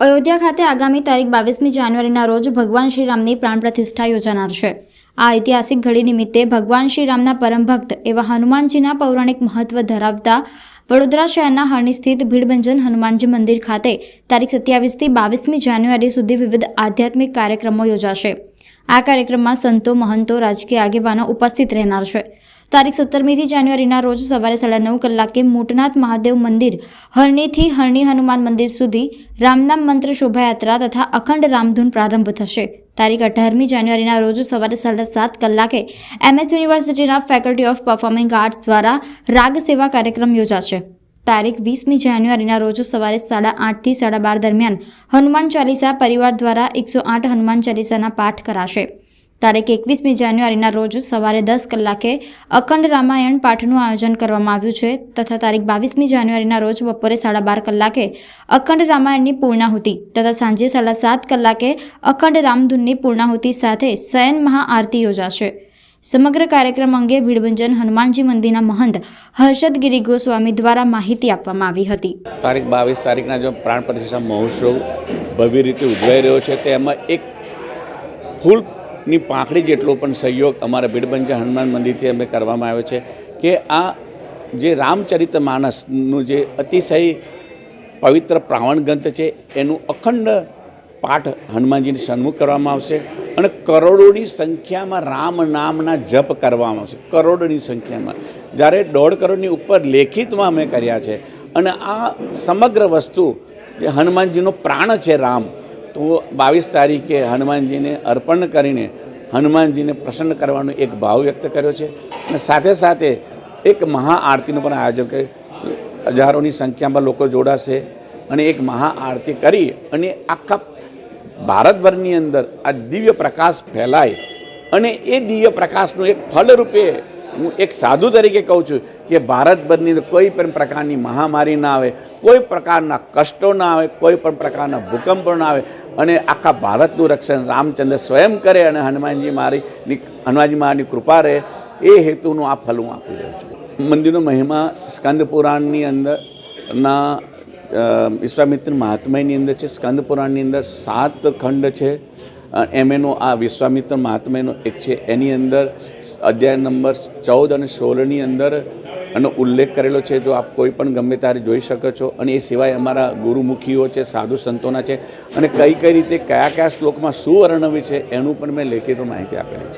અયોધ્યા ખાતે આગામી તારીખ બાવીસમી જાન્યુઆરીના રોજ ભગવાન શ્રીરામની પ્રાણ પ્રતિષ્ઠા યોજાનાર છે. આ ઐતિહાસિક ઘડી નિમિત્તે ભગવાન શ્રીરામના પરમ ભક્ત એવા હનુમાનજીના પૌરાણિક મહત્વ ધરાવતા વડોદરા શહેરના હરણી સ્થિત ભીડભંજન હનુમાનજી મંદિર ખાતે તારીખ સત્યાવીસથી બાવીસમી જાન્યુઆરી સુધી વિવિધ આધ્યાત્મિક કાર્યક્રમો યોજાશે. આ કાર્યક્રમમાં સંતો, મહંતો, રાજકીય આગેવાનો ઉપસ્થિત રહેનાર છે. તારીખ સત્તરમીથી જાન્યુઆરીના રોજ સવારે સાડા નવ કલાકે મોટનાથ મહાદેવ મંદિર, હરણીથી હરણી હનુમાન મંદિર સુધી રામનામ મંત્ર શોભાયાત્રા તથા અખંડ રામધૂન પ્રારંભ થશે. તારીખ અઢારમી જાન્યુઆરીના રોજ સવારે સાડા સાત કલાકે એમએસ યુનિવર્સિટીના ફેકલ્ટી ઓફ પરફોર્મિંગ આર્ટ્સ દ્વારા રાગ સેવા કાર્યક્રમ યોજાશે. તારીખ વીસમી જાન્યુઆરીના રોજ સવારે સાડા આઠથી સાડા બાર દરમિયાન હનુમાન ચાલીસા પરિવાર દ્વારા એકસો આઠ હનુમાન ચાલીસાના પાઠ કરાશે. તારીખ એકવીસમી જાન્યુઆરીના રોજ સવારે દસ કલાકે અખંડ રામાયણ પાઠનું આયોજન કરવામાં આવ્યું છે તથા તારીખ બાવીસમી જાન્યુઆરીના રોજ બપોરે સાડા બાર કલાકે અખંડ રામાયણની પૂર્ણાહુતિ તથા સાંજે સાડા સાત કલાકે અખંડ રામધૂનની પૂર્ણાહુતિ સાથે શયન મહાઆરતી યોજાશે. સમગ્ર કાર્યક્રમ અંગે ભીડભંજન હનુમાનજી મંદિરના મહંત હર્ષદ ગિરી ગોસ્વામી દ્વારા માહિતી આપવામાં આવી હતી. તારીખ બાવીસ તારીખના જો પ્રાણ પ્રતિષ્ઠા મહોત્સવ ભવ્ય રીતે ઉજવાઈ રહ્યો છે તેમાં એક ફૂલની પાંખડી જેટલો પણ સહયોગ અમારા ભીડભંજન હનુમાન મંદિરથી અમે કરવામાં આવ્યો છે કે આ જે રામચરિત માનસનું જે અતિશય પવિત્ર પ્રાવણ ગ્રંથ છે, એનું અખંડ પાઠ હનુમાનજીની સન્મુખ કરવામાં આવશે. અને કરોડોની સંખ્યામાં રામ નામના જપ કરવામાં આવશે. કરોડોની સંખ્યામાં. જ્યારે દોઢ કરોડની ઉપર લેખિતમાં અમે કર્યા છે અને આ સમગ્ર વસ્તુ જે હનુમાનજીનો પ્રાણ છે રામ, તો બાવીસ તારીખે હનુમાનજીને અર્પણ કરીને હનુમાનજીને પ્રસન્ન કરવાનો એક ભાવ વ્યક્ત કર્યો છે અને સાથે સાથે એક મહાઆરતીનું પણ આયોજન કર્યું હજારોની સંખ્યામાં લોકો જોડાશે અને એક મહાઆરતી કરી અને આખા ભારતભરની અંદર આ દિવ્ય પ્રકાશ ફેલાય અને એ દિવ્ય પ્રકાશનું એક ફલરૂપે હું એક સાધુ તરીકે કહું છું કે ભારતભરની અંદર કોઈ પણ પ્રકારની મહામારી ના આવે કોઈ પ્રકારના કષ્ટો ના આવે કોઈ પણ પ્રકારના ભૂકંપો ના આવે અને આખા ભારતનું રક્ષણ રામચંદ્ર સ્વયં કરે અને હનુમાનજી મારી હનુમાનજી મારી કૃપા રહે એ હેતુનું આ ફલ હું આપી રહ્યો છું. મંદિરનો મહિમા સ્કંદ પુરાણની અંદર ના અ, વિશ્વામિત્ર મહાત્માની અંદર છે, સ્કંદ પુરાણની અંદર સાત ખંડ છે. એમ એનો આ વિશ્વામિત્ર મહાત્માનો એક છે. એની અંદર અધ્યાય નંબર ચૌદ અને સોળની અંદર એનો ઉલ્લેખ કરેલો છે, જો આપ કોઈ પણ ગમે ત્યારે જોઈ શકો છો. અને એ સિવાય અમારા ગુરુમુખીઓ છે, સાધુ સંતોના છે. અને કઈ કઈ રીતે કયા કયા શ્લોકમાં શું વર્ણવ્યું છે, એનું પણ મેં લેખિત માહિતી આપેલી છે.